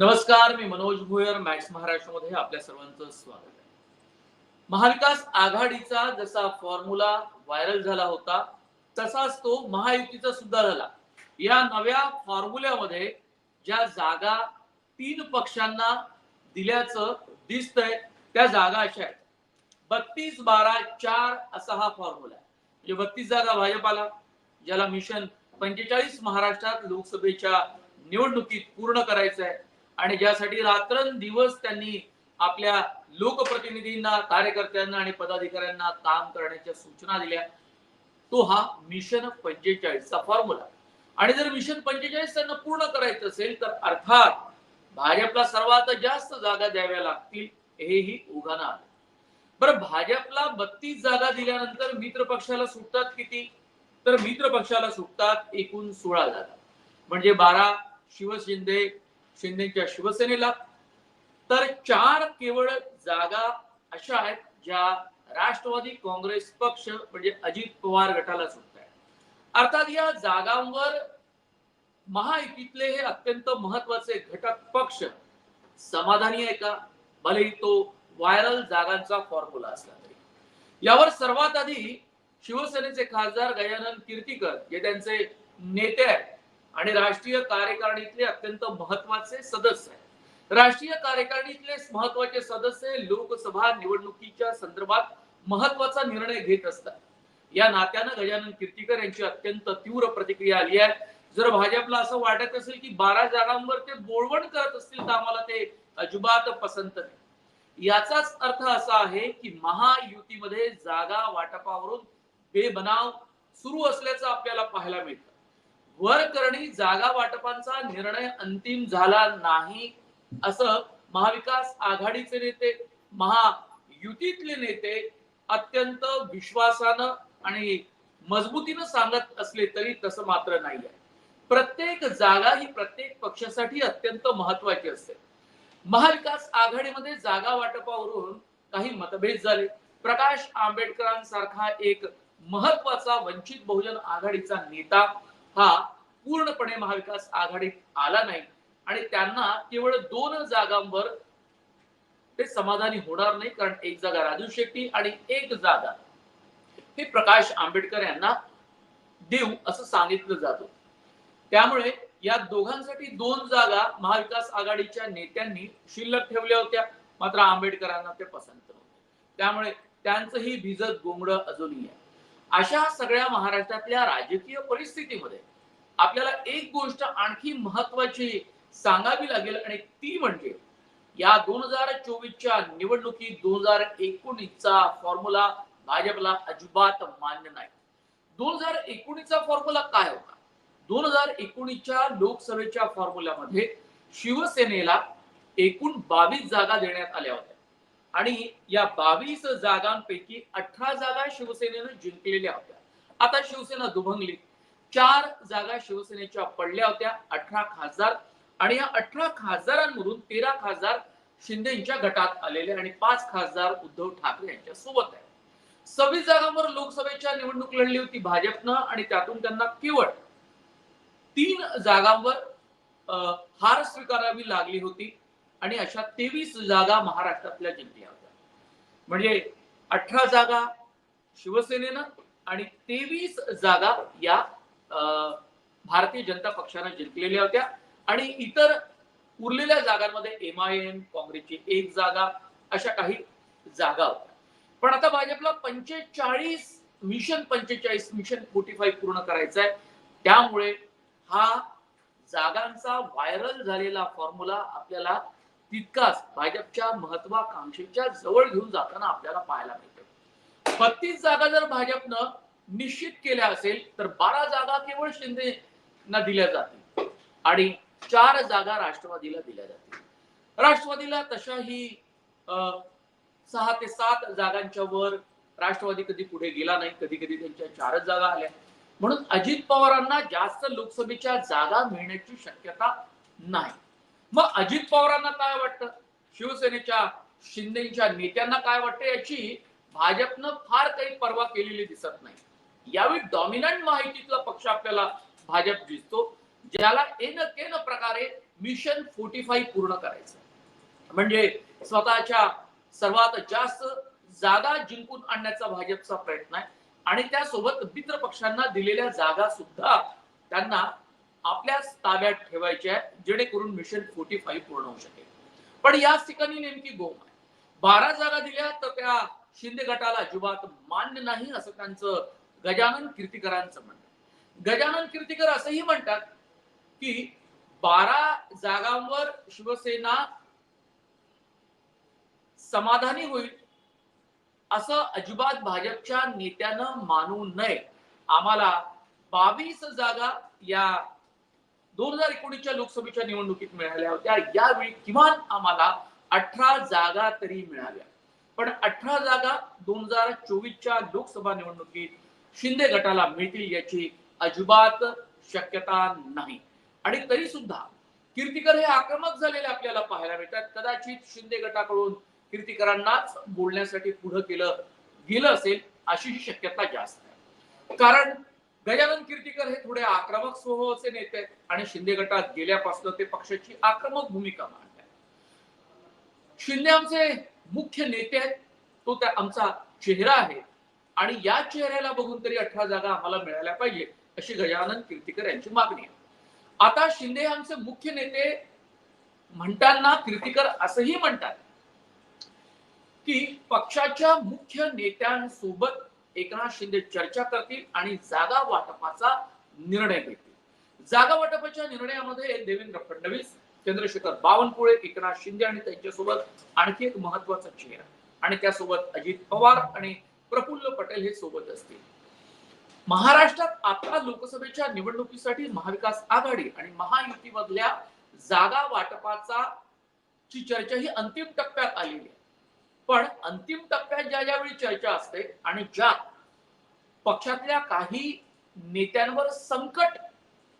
नमस्कार मी मनोज भुयर मॅक्स महाराष्ट्रामध्ये आपल्या सर्वांचं स्वागत आहे. महाविकास आघाडीचा जसा फॉर्म्युला व्हायरल झाला होता तसाच तो महायुतीचा सुद्धा झाला. या नव्या फॉर्म्युल्यामध्ये ज्या जागा तीन पक्षांना दिल्याचं दिसतंय त्या जागा अशा आहेत. बत्तीस बारा चार असा हा फॉर्म्युला आहे. म्हणजे बत्तीस जागा भाजपाला ज्याला मिशन पंचेचाळीस महाराष्ट्रात लोकसभेच्या निवडणुकीत पूर्ण करायचं आहे आणि ज्यासाठी रात्रंदिवस त्यांनी आपल्या लोकप्रतिनिधींना कार्यकर्त्यांना आणि पदाधिकाऱ्यांना काम करण्याच्या सूचना दिल्या. तो हा मिशन पंचेचाळीसचा फॉर्म्युला आणि जर मिशन पंचेचाळीस त्यांना पूर्ण करायचं असेल तर अर्थात भाजपला सर्वात जास्त जागा द्याव्या लागतील हेही उघाना आलं बरं भाजपला बत्तीस जागा दिल्यानंतर मित्र पक्षाला सुटतात किती? तर मित्र पक्षाला सुटतात एकूण सोळा जागा. म्हणजे बारा शिवशिंदे शिंदेच्या शिवसेनेला. तर चार केवळ जागा अशा आहेत ज्या राष्ट्रवादी काँग्रेस पक्ष म्हणजे अजित पवार गटाला सुटत आहेत. अर्थात या जागांवर महायुतीतले हे अत्यंत महत्त्वाचे घटक पक्ष समाधानी आहे का? भलेही तो व्हायरल जागांचा फॉर्म्युला असला तरी. यावर सर्वात आधी शिवसेनेचे खासदार गजानन कीर्तीकर जे त्यांचे नेते आहेत आणि राष्ट्रीय कार्यकारिणीतले अत्यंत महत्त्वाचे सदस्य आहेत. राष्ट्रीय कार्यकारिणीतले महत्त्वाचे सदस्य लोकसभा निवडणुकीच्या संदर्भात महत्त्वाचा निर्णय घेत असतात. या नात्यानं गजानन कीर्तीकर यांची अत्यंत तीव्र प्रतिक्रिया आली आहे. जर भाजपला असं वाटत असेल की बारा जागांवर ते बोळवण करत असतील तर आम्हाला ते अजिबात पसंत नाही. याचाच अर्थ असा आहे की महायुतीमध्ये जागा वाटपावरून बेबनाव सुरू असल्याचं आपल्याला पाहायला मिळतं. वरकरणी जागा वाटपांचा निर्णय अंतिम झाला नाही असं महाविकास आघाडीचे नेते महायुतीतले नेते अत्यंत विश्वासानं आणि मजबूतीनं सांगत असले तरी तसं मात्र नाही आहे प्रत्येक जागा ही प्रत्येक पक्षासाठी अत्यंत महत्वाची असते. महाविकास आघाडीमध्ये जागा वाटपावरून काही मतभेद झाले. प्रकाश आंबेडकरांसारखा एक महत्त्वाचा वंचित बहुजन आघाडीचा नेता हा पूर्णपणे महाविकास आघाडीत आला नाही. आणि त्यांना केवळ दोन जागांवर ते समाधानी होणार नाही कारण एक जागा राजू शेट्टी आणि एक जागा हे प्रकाश आंबेडकर यांना देऊ असं सांगितलं जातं. त्यामुळे या दोघांसाठी दोन जागा महाविकास आघाडीच्या नेत्यांनी शिल्लक ठेवल्या होत्या. मात्र आंबेडकरांना ते पसंत नव्हते. त्यामुळे त्यांचंही भिजत गोंगड अजूनही आहे. अशा सगळ्या महाराष्ट्रातल्या राजकीय परिस्थितीमध्ये आपल्याला एक गोष्ट आणखी महत्वाची सांगावी लागेल आणि ती म्हणजे या दोन हजार चोवीसच्या निवडणुकीत दोन हजार एकोणीसचा फॉर्म्युला भाजपला अजिबात मान्य नाही. दोन हजार एकोणीसचा फॉर्म्युला काय होता? दोन हजार एकोणीसच्या लोकसभेच्या फॉर्म्युल्यामध्ये शिवसेनेला एकूण बावीस जागा देण्यात आल्या होत्या. आणि या बावीस जागांपैकी अठरा जागा शिवसेनेनं जिंकलेल्या होत्या. आता शिवसेना दुभंगली. चार जागा शिवसेनेच्या पडल्या होत्या अठरा खासदार. आणि या अठरा खासदारांमधून तेरा खासदार शिंदेच्या गटात आलेले आणि पाच खासदार उद्धव ठाकरे यांच्या सोबत आहे सव्वीस जागांवर लोकसभेच्या निवडणूक लढली होती भाजपनं आणि त्यातून त्यांना केवळ तीन जागांवर अं, हार स्वीकारावी लागली होती. आणि अशा तेवीस जागा महाराष्ट्रातल्या जिंकल्या होत्या. म्हणजे अठरा जागा शिवसेनेनं आणि तेवीस जागा या भारतीय जनता पक्षानं जिंकलेल्या होत्या. आणि इतर उरलेल्या जागांमध्ये एम आय एम काँग्रेसची एक जागा अशा काही जागा होत्या. पण आता भाजपला पंचेचाळीस मिशन पंचेचाळीस मिशन फोर्टी फाईव्ह पूर्ण करायचं आहे त्यामुळे हा जागांचा व्हायरल झालेला फॉर्म्युला आपल्याला तितकाच भाजपच्या महत्वाकांक्षेच्या जवळ घेऊन जाताना आपल्याला पाहायला मिळतं बत्तीस जागा जर भाजपनं निश्चित केल्या असेल तर बारा जागा केवळ शिंदेना दिल्या जातील. आणि चार जागा राष्ट्रवादीला दिल्या जातील. राष्ट्रवादीला तशाही अं, सहा ते सात जागांच्या वर राष्ट्रवादी कधी पुढे गेला नाही कधी कधी त्यांच्या चारच जागा आल्या. म्हणून अजित पवारांना जास्त लोकसभेच्या जागा मिळण्याची शक्यता नाही. मग अजित पवारांना काय वाटतं? शिवसेनेच्या शिंदेच्या नेत्यांना काय वाटतं? याची भाजपनं फार काही पर्वा केलेली दिसत नाही. यावेळी डॉमिनंट माहितीतला पक्ष आपल्याला भाजप दिसतो ज्याला एन केन प्रकारे मिशन फोर्टी फाईव्ह पूर्ण करायचं. म्हणजे स्वतःच्या सर्वात जास्त जागा जिंकून आणण्याचा भाजपचा प्रयत्न आहे. आणि त्यासोबत मित्र पक्षांना दिलेल्या जागा सुद्धा त्यांना आपल्या ताब्यात ठेवायच्या आहे जेणेकरून मिशन फोर्टी फाईव्ह पूर्ण होऊ शकेल. पण याच ठिकाणी नेमकी गोम आहे. बारा जागा दिल्या तर त्या शिंदे गटाला अजिबात मान्य नाही असं त्यांचं गजानन कीर्तिकरांचं म्हणतात. गजानन कीर्तिकर असंही म्हणतात की बारा जागांवर शिवसेना समाधानी होईल असं अजिबात भाजपच्या नेत्यानं मानू नये. आम्हाला बावीस जागा या दोन हजार एकोणीसच्या लोकसभेच्या निवडणुकीत मिळाल्या होत्या. यावेळी किमान आम्हाला अठरा जागा तरी मिळाल्या. पण अठरा जागा दोन हजार चोवीसच्या लोकसभा निवडणुकीत शिंदे गटाला मिळतील याची अजिबात शक्यता नाही. आणि तरी सुद्धा कीर्तिकर हे आक्रमक झालेले आपल्याला पाहायला मिळतात. कदाचित शिंदे गटाकडून कीर्तिकरांनाच बोलण्यासाठी पुढे केलं गेलं असेल अशी ही शक्यता जास्त आहे. कारण गजानन कीर्तिकर हे थोडे आक्रमक स्वभावाचे नेते आहेत आणि शिंदे गटात गेल्यापासून ते पक्षाची आक्रमक भूमिका मांडतात शिंदे आमचे मुख्य नेते आहेत. तो त्या आमचा चेहरा आहे. आणि या चेहऱ्याला बघून तरी अठरा जागा आम्हाला मिळाल्या पाहिजे अशी गजानन कीर्तिकर यांची मागणी आहे. आता शिंदे यांचे आमचे मुख्य नेते म्हणताना कीर्तिकर असंही म्हणतात की पक्षाच्या मुख्य नेत्यांसोबत एकनाथ शिंदे चर्चा करतील आणि जागा वाटपाचा निर्णय घेतील. जागा वाटपाच्या निर्णयामध्ये देवेंद्र फडणवीस चंद्रशेखर बावनकुळे एकनाथ शिंदे आणि त्यांच्यासोबत आणखी एक महत्त्वाचा चेहरा. आणि त्यासोबत अजित पवार आणि प्रफुल्ल पटेल हे सोबत असतील. महाराष्ट्रात आता लोकसभेच्या निवडणुकीसाठी महाविकास आघाडी आणि महायुतीमधल्या जागा वाटपाचा ची चर्चा ही अंतिम टप्प्यात आलेली आहे. पण अंतिम टप्प्यात ज्या ज्यावेळी चर्चा असते आणि ज्या पक्षातल्या काही नेत्यांवर संकट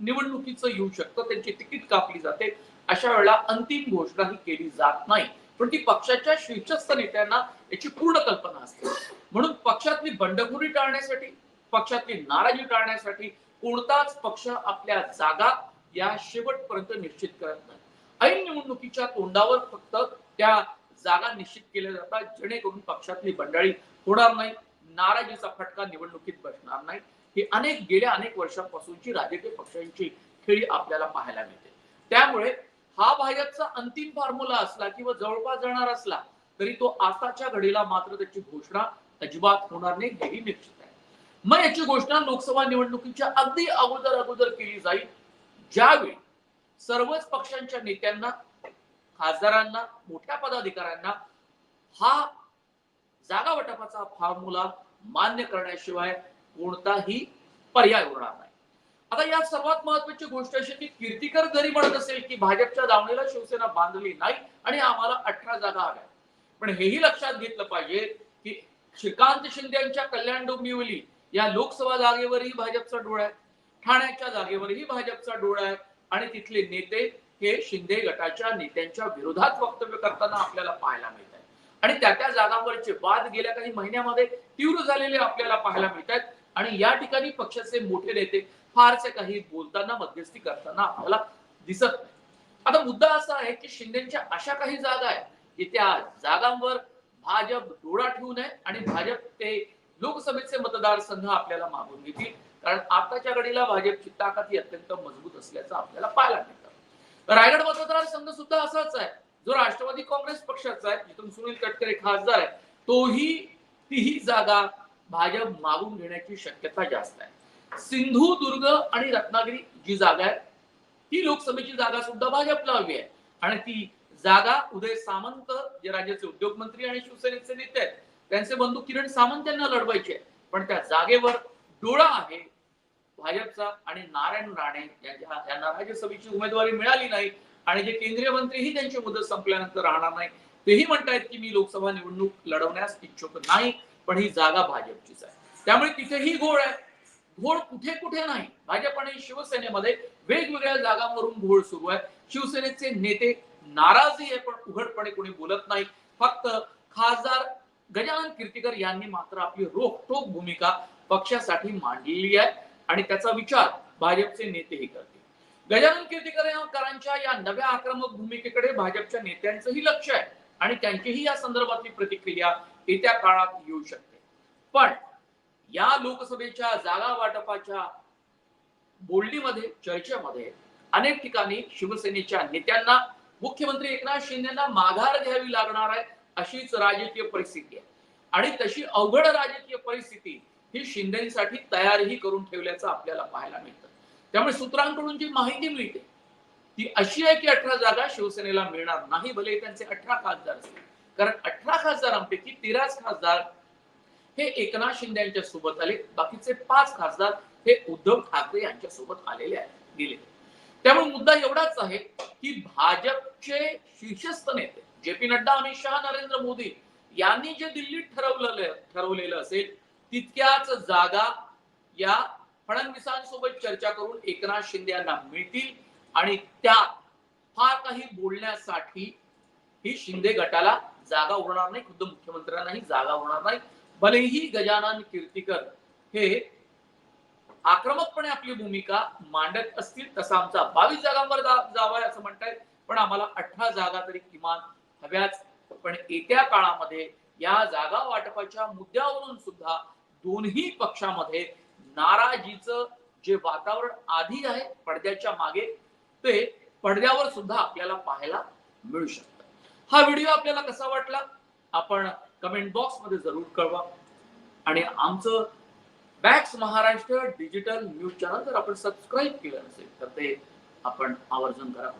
निवडणुकीचं येऊ शकतं त्यांची तिकीट कापली जाते अशा वेळेला अंतिम घोषणा ही केली जात नाही. पण ती पक्षाच्या शीर्षस्थ नेत्यांना याची पूर्ण कल्पना असते. म्हणून पक्षातली बंडखोरी टाळण्यासाठी पक्षातली नाराजी टाळण्यासाठी कोणताच पक्ष आपल्या जागा या शेवटपर्यंत निश्चित करत नाही. ऐन निवडणुकीच्या तोंडावर फक्त त्या जागा निश्चित केल्या जातात जेणेकरून पक्षातली बंडाळी होणार नाही नाराजीचा फटका निवडणुकीत बसणार नाही. ही अनेक गेल्या अनेक वर्षांपासूनची राजकीय पक्षांची खेळी आपल्याला पाहायला मिळते. त्यामुळे हा भाजपचा अंतिम फॉर्म्युला असला किंवा जवळपास जाणार असला तरी तो आताच्या घडीला मात्र त्याची घोषणा अजिबात होणार नाही हेही निश्चित आहे. मग याची घोषणा लोकसभा निवडणुकीच्या अगदी अगोदर अगोदर केली जाईल ज्यावेळी सर्वच पक्षांच्या नेत्यांना खासदारांना मोठ्या पदाधिकाऱ्यांना हा जागा वाटपाचा फॉर्म्युला मान्य करण्याशिवाय कोणताही पर्याय उरणार नाही. आता यात सर्वात महत्वाची गोष्ट अशी की कीर्तिकर जरी म्हणत असेल की भाजपच्या दावणीला शिवसेना बांधली नाही आणि आम्हाला अठरा जागा हव्या पण हेही लक्षात घेतलं पाहिजे की श्रीकांत शिंदे यांच्या कल्याण डोंबिवली या लोकसभा जागेवरही भाजपचा डोळा आहे. ठाण्याच्या जागेवरही भाजपचा डोळा आहे. आणि तिथले नेते हे शिंदे गटाच्या नेत्यांच्या विरोधात वक्तव्य करताना आपल्याला पाहायला मिळत आहे आणि त्या त्या जागांवरचे वाद गेल्या काही महिन्यामध्ये तीव्र झालेले आपल्याला पाहायला मिळत आहेत. आणि या ठिकाणी पक्षाचे मोठे नेते फारसे काही बोलताना मध्यस्थी करताना आपल्याला दिसत नाही. आता मुद्दा असा आहे की शिंदेच्या अशा काही जागा आहेत की त्या जागांवर भाजप डोळा ठेवू नये आणि भाजप ते लोकसभेचे मतदारसंघ आपल्याला मागून घेतील. कारण आताच्या घडीला भाजपची ताकद ही अत्यंत मजबूत असल्याचं आपल्याला पाहायला मिळतं. रायगड मतदारसंघ सुद्धा असाच आहे. जो राष्ट्रवादी काँग्रेस पक्षाचा आहे जिथून सुनील तटकरे खासदार आहे तोही तीही जागा भाजप मागून घेण्याची शक्यता जास्त आहे. सिंधुदुर्ग आणि रत्नागिरी जी जागा आहे ती लोकसभेची जागा सुद्धा भाजपला हवी आहे. आणि ती जागा उदय सामंत जे राज्याचे उद्योग मंत्री आणि शिवसेनेचे नेते आहेत त्यांचे बंधू किरण सामंत यांना लढवायचे आहे. पण त्या जागेवर डोळा आहे. भाजपचा आणि नारायण राणे यांना राज्यसभेची उमेदवारी मिळाली नाही आणि जे केंद्रीय मंत्रीही त्यांची मुदत संपल्यानंतर राहणार नाही तेही म्हणतायत की मी लोकसभा निवडणूक लढवण्यास इच्छुक नाही पण ही जागा भाजपचीच आहे. त्यामुळे तिथेही घोळ आहे. घोळ कुठे कुठे नाही. भाजप आणि शिवसेनेमध्ये वेगवेगळ्या जागांवरून घोळ सुरू आहे. शिवसेनेचे नेते नाराजही आहे पण उघडपणे कोणी बोलत नाही. फक्त खासदार गजानन कीर्तीकर यांनी मात्र आपली रोखठोक भूमिका पक्षासाठी मांडलेली आहे आणि त्याचा विचार भाजपचे नेतेही करतील. गजानन कीर्तीकरांच्या या नव्या आक्रमक भूमिकेकडे भाजपच्या नेत्यांचंही लक्ष आहे आणि त्यांचीही या संदर्भातली प्रतिक्रिया येत्या काळात येऊ शकते. पण या लोकसभेच्या जागा वाटपाच्या बोलणीमध्ये चर्चेमध्ये अनेक ठिकाणी शिवसेनेच्या नेत्यांना मुख्यमंत्री एकनाथ शिंदेना माघार घ्यावी लागणार आहे अशीच राजकीय परिस्थिती आहे. आणि तशी अवघड राजकीय परिस्थिती ही शिंदेसाठी तयारही करून ठेवल्याचं आपल्याला पाहायला मिळतं. त्यामुळे सूत्रांकडून जी माहिती मिळते ती अशी आहे की अठरा जागा शिवसेनेला मिळणार नाही भले त्यांचे अठरा खासदार असतील. कारण अठरा खासदारांपैकी तेराच खासदार हे एकनाथ शिंदे यांच्या सोबत आले. बाकीचे पाच खासदार हे उद्धव ठाकरे यांच्या सोबत आलेले आहेत गेले. त्यामुळे मुद्दा एवढाच आहे की भाजपचे शीर्षस्थ नेते जे पी नड्डा अमित शहा नरेंद्र मोदी यांनी जे दिल्लीत ठरवलेलं ठरवलेलं असेल तितक्याच जागा या फडणवीसांसोबत चर्चा करून एकनाथ शिंदे यांना मिळतील आणि त्या फार काही बोलण्यासाठी ही शिंदे गटाला जागा उरणार नाही खुद्द मुख्यमंत्र्यांनाही जागा उरणार नाही. भलेही गजानन कीर्तीकर हे आक्रमकपणे आपली भूमिका मांडत असतील तसा आमचा बावीस जागांवर जावा जावाय असं म्हणतायत पण आम्हाला अठरा जागा तरी किमान हव्याच. पण येत्या काळामध्ये या जागा वाटपाच्या मुद्द्यावरून सुद्धा दोन्ही पक्षामध्ये नाराजीचं जे वातावरण आधी आहे पडद्याच्या मागे ते पडद्यावर सुद्धा आपल्याला पाहायला मिळू शकतं. हा व्हिडिओ आपल्याला कसा वाटला? आपण कमेंट बॉक्समध्ये जरूर कळवा. आणि आमचं बॅक्स महाराष्ट्र डिजिटल न्यूज चॅनल जर आपण सबस्क्राईब केलं नसेल तर ते आपण आवर्जून करा.